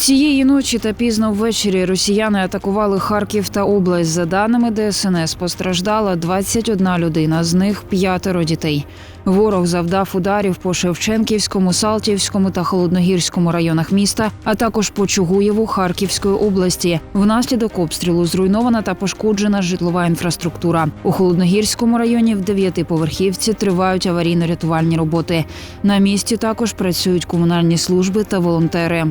Цієї ночі та пізно ввечері росіяни атакували Харків та область. За даними ДСНС, постраждала 21 людина, з них п'ятеро дітей. Ворог завдав ударів по Шевченківському, Салтівському та Холодногірському районах міста, а також по Чугуєву Харківської області. Внаслідок обстрілу зруйнована та пошкоджена житлова інфраструктура. У Холодногірському районі в дев'ятиповерхівці тривають аварійно-рятувальні роботи. На місці також працюють комунальні служби та волонтери.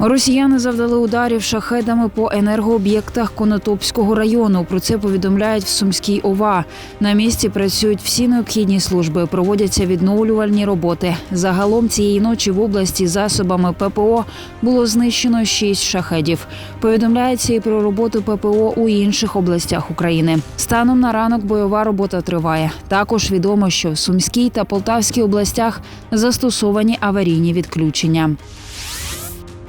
Росіяни завдали ударів шахедами по енергооб'єктах Конотопського району. Про це повідомляють в Сумській ОВА. На місці працюють всі необхідні служби, проводяться відновлювальні роботи. Загалом цієї ночі в області засобами ППО було знищено шість шахедів. Повідомляється і про роботу ППО у інших областях України. Станом на ранок бойова робота триває. Також відомо, що в Сумській та Полтавській областях застосовані аварійні відключення.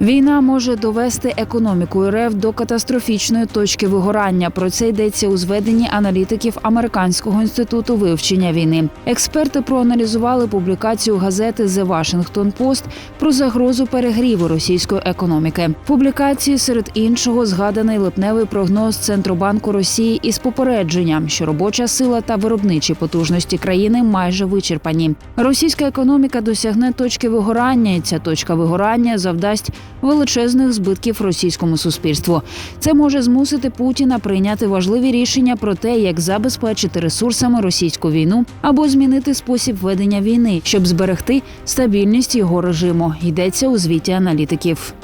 Війна може довести економіку РФ до катастрофічної точки вигорання. Про це йдеться у зведенні аналітиків Американського інституту вивчення війни. Експерти проаналізували публікацію газети The Washington Post про загрозу перегріву російської економіки. Публікації серед іншого згаданий липневий прогноз Центробанку Росії із попередженням, що робоча сила та виробничі потужності країни майже вичерпані. Російська економіка досягне точки вигорання, і ця точка вигорання завдасть величезних збитків російському суспільству. Це може змусити Путіна прийняти важливі рішення про те, як забезпечити ресурсами російську війну або змінити спосіб ведення війни, щоб зберегти стабільність його режиму. Йдеться у звіті аналітиків.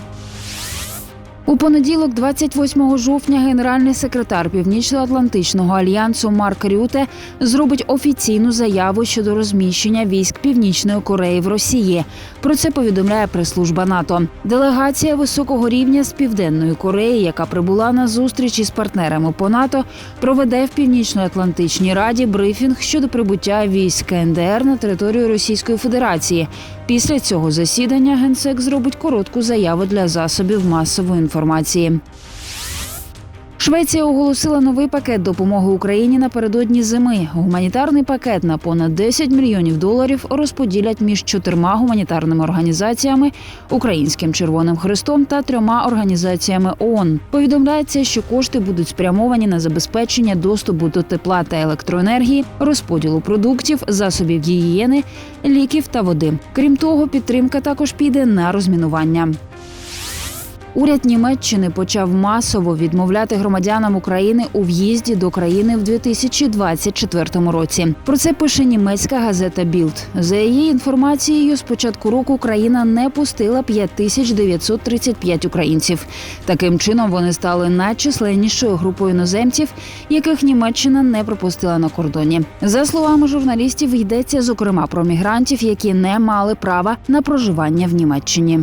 У понеділок, 28 жовтня, генеральний секретар Північно-Атлантичного альянсу Марк Рюте зробить офіційну заяву щодо розміщення військ Північної Кореї в Росії. Про це повідомляє прес-служба НАТО. Делегація високого рівня з південної Кореї, яка прибула на зустріч із партнерами по НАТО, проведе в Північно-Атлантичній раді брифінг щодо прибуття військ КНДР на територію Російської Федерації. Після цього засідання генсек зробить коротку заяву для засобів масової інформації. Швеція оголосила новий пакет допомоги Україні напередодні зими. Гуманітарний пакет на понад 10 мільйонів доларів розподілять між чотирма гуманітарними організаціями Українським Червоним Хрестом та трьома організаціями ООН. Повідомляється, що кошти будуть спрямовані на забезпечення доступу до тепла та електроенергії, розподілу продуктів, засобів гігієни, ліків та води. Крім того, підтримка також піде на розмінування. Уряд Німеччини почав масово відмовляти громадянам України у в'їзді до країни в 2024 році. Про це пише німецька газета Білд. За її інформацією, з початку року країна не пустила 5935 українців. Таким чином вони стали найчисленнішою групою іноземців, яких Німеччина не пропустила на кордоні. За словами журналістів, йдеться зокрема про мігрантів, які не мали права на проживання в Німеччині.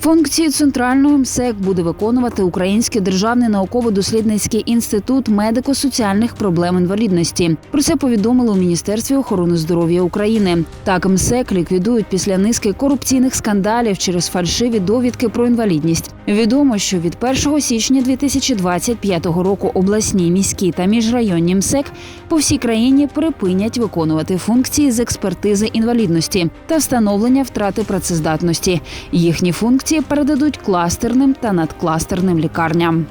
Функції центральної МСЕК буде виконувати Український державний науково-дослідницький інститут медико-соціальних проблем інвалідності. Про це повідомили у Міністерстві охорони здоров'я України. Так МСЕК ліквідують після низки корупційних скандалів через фальшиві довідки про інвалідність. Відомо, що від 1 січня 2025 року обласні, міські та міжрайонні МСЕК по всій країні припинять виконувати функції з експертизи інвалідності та встановлення втрати працездатності. Їхні функції передадуть кластерним та надкластерним лікарням.